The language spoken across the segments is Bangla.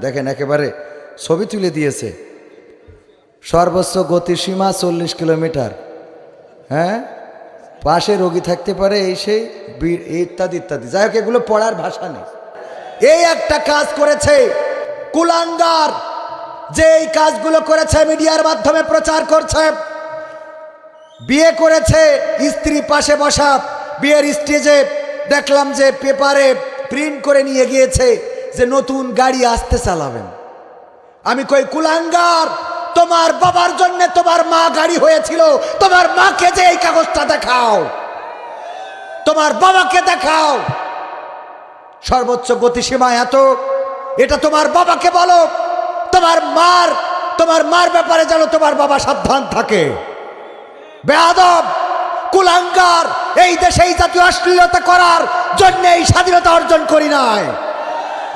দেখেন, একেবারে ছবি তুলে দিয়েছে। সর্বোচ্চ গতিসীমা চল্লিশ কিলোমিটার। হ্যাঁ? পাশে রোগী থাকতে পারে, এই সেই ইত্যাদি ইত্যাদি। যাই হোক, এগুলো পড়ার ভাষা নেই। এই একটা কাজ করেছে কুলাঙ্গার। যে এই কাজগুলো করেছে মিডিয়ার মাধ্যমে প্রচার করছে, বিয়ে করেছে স্ত্রী পাশে বসা, বিয়ের স্টেজে দেখলাম যে পেপারে প্রিন্ট করে নিয়ে গিয়েছে। যে নতুন গাড়ি আসতে চালাবেন। আমি কই, কুলাঙ্গার, তোমার বাবার জন্য তোমার মা গাড়ি হয়েছিল, তোমার মাকে যে এই কাগজটা দেখাও, তোমার বাবাকে দেখাও। সর্বোচ্চ গতিসীমা এত, এটা তোমার বাবাকে বলো, তোমার মার তোমার মার ব্যাপারে যেন তোমার বাবা সাবধান থাকে। বেয়াদব, কুলাঙ্গার, এই দেশে এই জাতীয় অশ্লীলতা করার জন্য এই স্বাধীনতা অর্জন করি নাই।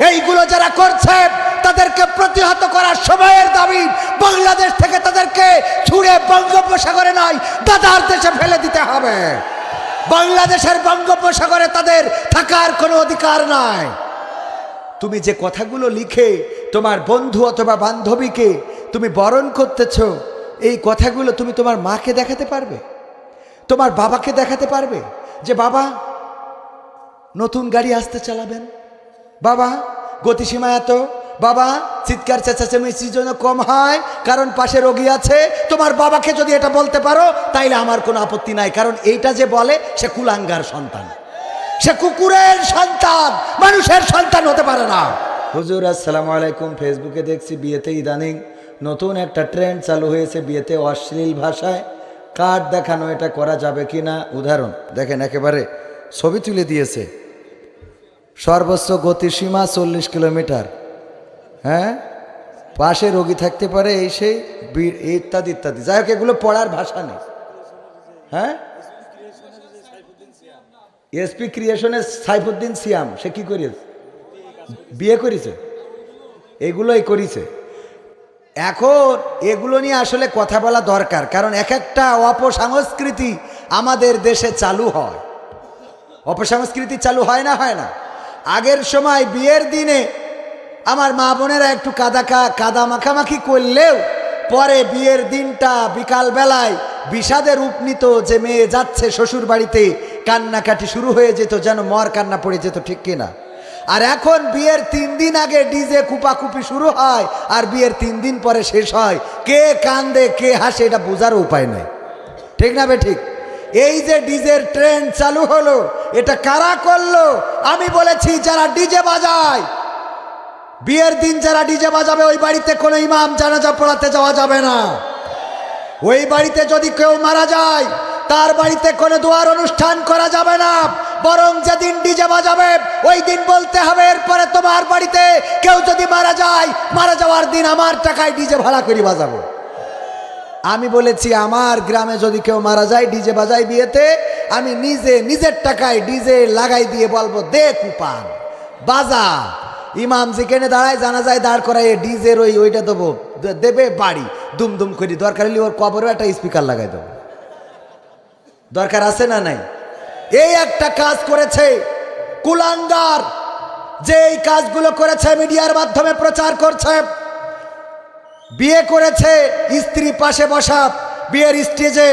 এইগুলো যারা করছে, তাদেরকে প্রতিহত করার সময়ের দাবি বাংলাদেশ থেকে তাদেরকে ছুড়ে বঙ্গোপসাগরে নয়, দাদার দেশে ফেলে দিতে হবে। বাংলাদেশের বঙ্গোপসাগরে তাদের থাকার কোনো অধিকার নাই। তুমি যে কথাগুলো লিখে তোমার বন্ধু অথবা বান্ধবীকে তুমি বরণ করতেছ, এই কথাগুলো তুমি তোমার মাকে দেখাতে পারবে? তোমার বাবাকে দেখাতে পারবে যে, বাবা, নতুন গাড়ি আসতে চালাবেন? বাবা, গতিসীমা এত? বাবা, চিৎকার চেঁচাচেমেচির জন্য কম হয়? কারণ পাশে রোগী আছে। তোমার বাবাকে যদি এটা বলতে পারো, তাইলে আমার কোনো আপত্তি নাই। কারণ এইটা যে বলে, সে কুলাঙ্গার সন্তান। সে কুকুরের সন্তান। মানুষের সন্তান হতে পারে না। হুজুর, আসসালামু আলাইকুম। ফেসবুকে দেখছি বিয়েতে ইদানিং নতুন একটা ট্রেন্ড চালু হয়েছে বিয়েতে অশ্লীল ভাষায়। কার্ড দেখানো এটা করা যাবে কি না উদাহরণ। দেখেন, একেবারে ছবি তুলে দিয়েছে। সর্বোচ্চ গতিসীমা চল্লিশ কিলোমিটার। হ্যাঁ? পাশে রোগী থাকতে পারে, এই সেই ইত্যাদি ইত্যাদি। যাই হোক, এগুলো পড়ার ভাষা নেই। হ্যাঁ? এসপি ক্রিয়েশনের সাইফুদ্দিন সিয়াম, সে কি করিয়েছে? বিয়ে করেছে এগুলোই করেছে এখন এগুলো নিয়ে আসলে কথা বলা দরকার, কারণ এক একটা অপসংস্কৃতি আমাদের দেশে চালু হয়। অপসংস্কৃতি চালু হয় না হয় না? আগের সময় বিয়ের দিনে আমার মা বোনেরা একটু কাদা কাদা মাখামাখি করলেও পরে বিয়ের দিনটা বিকাল বেলায় বিষাদের রূপ নিত যে মেয়ে যাচ্ছে শ্বশুর বাড়িতে কান্নাকাটি শুরু হয়ে যেত যেন মর কান্না পড়ে যেত, ঠিক কিনা? আর এখন বিয়ের তিন দিন আগে ডিজে কুপাকুপি শুরু হয় আর বিয়ের তিন দিন পরে শেষ হয়। কে কান্দে, কে হাসে, এটা বোঝার উপায় নেই। ঠিক না বে ঠিক? এই যে ডিজের ট্রেন চালু হলো, এটা কারা করল? আমি বলেছি, যারা ডিজে বাজায়, বিয়ের দিন যারা ডিজে বাজাবে, ওই বাড়িতে কোনো ইমাম জানাজা পড়াতে যাওয়া যাবে না। ওই বাড়িতে যদি কেউ মারা যায়, তার বাড়িতে কোনো দোয়ার অনুষ্ঠান করা যাবে না। বরং যেদিন ডিজে বাজাবে, ওই দিন বলতে হবে, এরপরে তোমার বাড়িতে কেউ যদি মারা যায়, মারা যাওয়ার দিন আমার টাকায় ডিজে ভাড়া করি বাজাবো। আমি বলেছি, আমার গ্রামে যদি কেউ মারা যায়, ডিজে বাজায় বিয়েতে, আমি নিজে নিজের টাকায় ডিজে লাগাই দিয়ে বলব, দে কুপান, বাজা। ইমাম যেখানে দাঁড়ায় জানা যায় দাঁড় করাই ডিজের ওই ওইটা দেবো দেবে বাড়ি। দুম দুম করি, দরকার হলে ওর কবরও একটা স্পিকার লাগাই দেবো। দরকার আছে না নাই? এই একটা কাজ করেছে কুলাঙ্গার যে এই কাজগুলো করেছে মিডিয়ার মাধ্যমে প্রচার করছে। বিয়ে করেছে স্ত্রী পাশে বসা বিয়ের স্টেজে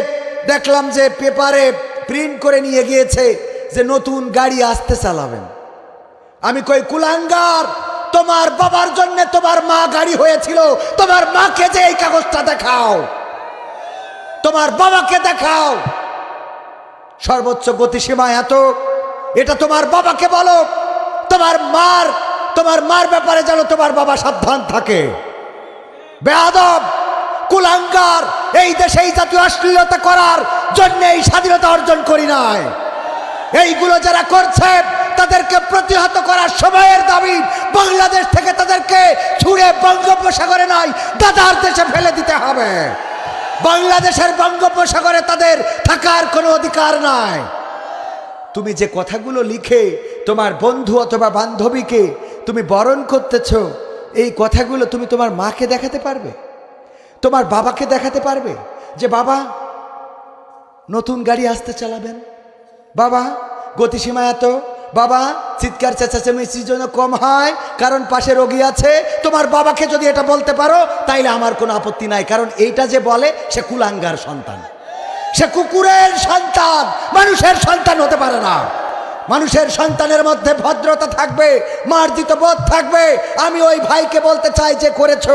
দেখলাম যে পেপারে প্রিন্ট করে নিয়ে গিয়েছে যে নতুন গাড়ি আসতে চালাবেন। আমি কই, কুলাঙ্গার, তোমার বাবার জন্য তোমার মা গাড়ি হয়েছিল, তোমার মাকে যে এই কাগজটা দেখাও, তোমার বাবাকে দেখাও। সর্বোচ্চ গতিসীমা এত, এটা তোমার বাবাকে বলো, তোমার মার তোমার মার ব্যাপারে যেন তোমার বাবা সাবধান থাকে। বেয়াদব, কুলাঙ্গার, এই দেশে এই জাতীয় অশ্লীলতা করার জন্য এই স্বাধীনতা অর্জন করি নাই। এইগুলো যারা করছে, তাদেরকে প্রতিহত করার সময়ের দাবি বাংলাদেশ থেকে তাদেরকে ছুড়ে বঙ্গোপসাগরে নয় দাদার দেশে ফেলে দিতে হবে। বাংলাদেশের বঙ্গোপসাগরে তাদের থাকার কোনো অধিকার নাই। তুমি যে কথাগুলো লিখে তোমার বন্ধু অথবা বান্ধবীকে তুমি বরণ করতেছ এই কথাগুলো তুমি তোমার মাকে দেখাতে পারবে? তোমার বাবাকে দেখাতে পারবে? যে বাবা, নতুন গাড়ি আসতে চালাবেন। বাবা, গতিসীমা এত। বাবা, চিৎকার চেঁচাচেমেচির জন্য কম হয়, কারণ পাশে রোগী আছে। তোমার বাবাকে যদি এটা বলতে পারো, তাইলে আমার কোনো আপত্তি নাই, কারণ এইটা যে বলে, সে কুলাঙ্গার সন্তান। সে কুকুরের সন্তান, মানুষের সন্তান হতে পারে না। মানুষের সন্তানের মধ্যে ভদ্রতা থাকবে, মার্জিত বোধ থাকবে। আমি ওই ভাইকে বলতে চাই যে করেছ,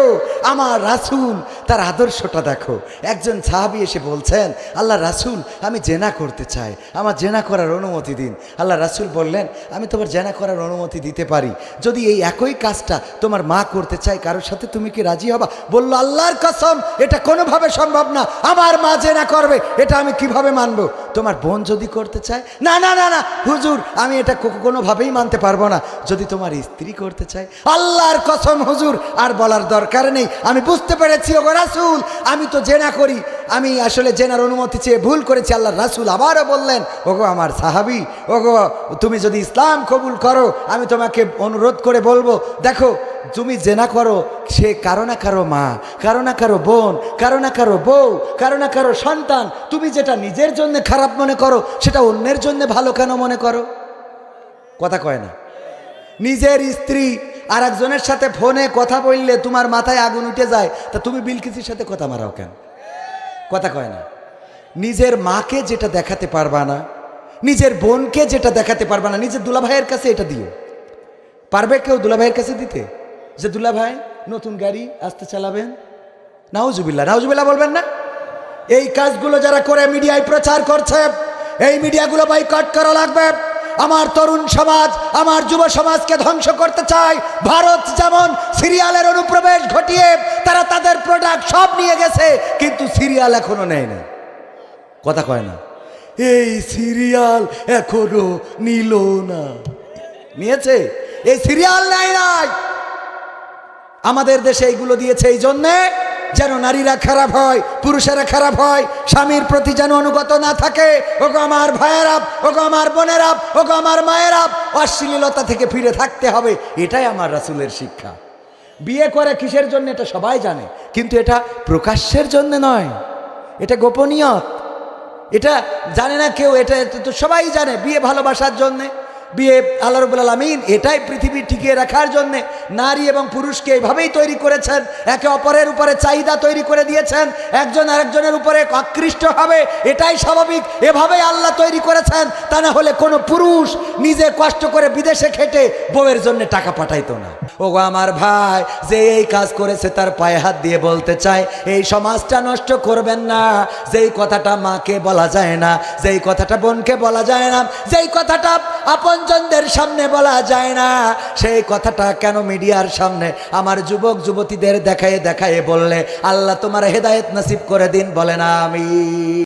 আমার রাসুল তার আদর্শটা দেখো। একজন সাহাবি এসে বলছেন, আল্লাহ রাসুল, আমি জেনা করতে চাই। আমার জেনা করার অনুমতি দিন। আল্লাহ রাসুল বললেন, আমি তোমার জেনা করার অনুমতি দিতে পারি। যদি এই একই কাজটা তোমার মা করতে চাই কারোর সাথে তুমি কি রাজি হবা? বলল, আল্লাহর কসম, এটা কোনোভাবে সম্ভব না। আমার মা জেনা করবে, এটা আমি কীভাবে মানবো? তোমার বোন যদি করতে চায়? না না না না, হুজুর, আমি এটা কোনোভাবেই মানতে পারব না। যদি তোমার স্ত্রী করতে চায়? আল্লাহর কসম, হুজুর, আর বলার দরকার নেই। আমি বুঝতে পেরেছি ওগো রাসুল, আমি তো জেনা করি। আমি আসলে জেনার অনুমতি চেয়ে ভুল করেছি আল্লাহ রাসুল আবারও বললেন, ওগো আমার সাহাবি, ওগো, তুমি যদি ইসলাম কবুল করো, আমি তোমাকে অনুরোধ করে বলব, দেখো, তুমি জেনা করো, সে কারও না কারও মা, কারও না কারও বোন, কারও না কারও বউ, কারও না কারও সন্তান, তুমি যেটা নিজের জন্য খারাপ মনে করো, সেটা অন্যের জন্য ভালো কেন মনে করো? কথা কয় না। নিজের স্ত্রী আর একজনের সাথে ফোনে কথা বললে তোমার মাথায় আগুন উঠে যায়, তা তুমি বিলকিসির সাথে কথা মারাও কেন? কথা কয় না। নিজের মাকে যেটা দেখাতে পারবা না, নিজের বোনকে যেটা দেখাতে পারবা না, নিজের দুলাভাইয়ের কাছে এটা দিও। পারবে কেউ দুলাভাইয়ের কাছে দিতে? যে দুলাভাই, নতুন গাড়ি, আসতে চালাবেন? নাউজুবিল্লা নাউজুবিল্লা বলবেন না? এই কাজগুলো যারা করে মিডিয়ায় প্রচার করছে, এই মিডিয়াগুলো বয়কট করা লাগবে। আমার তরুণ সমাজ, আমার যুব সমাজকে ধ্বংস করতে চায়। ভারত যেমন সিরিয়ালের অনুপ্রবেশ ঘটিয়ে তারা তাদের প্রোডাক্ট সব নিয়ে গেছে, কিন্তু সিরিয়াল এখনও নেয় না কথা কয় না। এই সিরিয়াল এখনও নিল না। নিয়েছে? এই সিরিয়াল নেয় নাই। আমাদের দেশে এইগুলো দিয়েছে এই জন্যে যেন নারীরা খারাপ হয়, পুরুষেরা খারাপ হয়, স্বামীর প্রতি যেন অনুগত না থাকে, ওগো আমার ভাইয়েরা ওগো আমার বোনেরা ওগো আমার মায়েরা অশ্লীলতা থেকে ফিরে থাকতে হবে, এটাই আমার রাসুলের শিক্ষা। বিয়ে করে কিসের জন্য এটা সবাই জানে, কিন্তু এটা প্রকাশ্যের জন্য নয়, এটা গোপনীয়ত। এটা জানে না কেউ, এটা এটা তো সবাই জানে, বিয়ে ভালোবাসার জন্যে, বিয়ে আল্লাহ রবুল আলমিন, এটাই পৃথিবী টিকিয়ে রাখার জন্যে নারী এবং পুরুষকে এইভাবেই তৈরি করেছেন, একে অপরের উপরে চাহিদা তৈরি করে দিয়েছেন, একজন আরেকজনের উপরে আকৃষ্ট হবে, এটাই স্বাভাবিক, এভাবেই আল্লাহ তৈরি করেছেন, তা না হলে কোনো পুরুষ নিজে কষ্ট করে বিদেশে খেটে বউয়ের জন্য টাকা পাঠাইতো না। ও আমার ভাই, যে এই কাজ করেছে তার পায়ে হাত দিয়ে বলতে চায়, এই সমাজটা নষ্ট করবেন না, যেই কথাটা মাকে বলা যায় না, যেই কথাটা বোনকে বলা যায় না, যেই কথাটা আপনজনদের সামনে বলা যায় না, সেই কথাটা কেন মিডিয়ার সামনে আমার যুবক যুবতীদের দেখায় দেখায় বললে, আল্লাহ তোমার হেদায়েত নাসিব করে দিন। বলে না আমি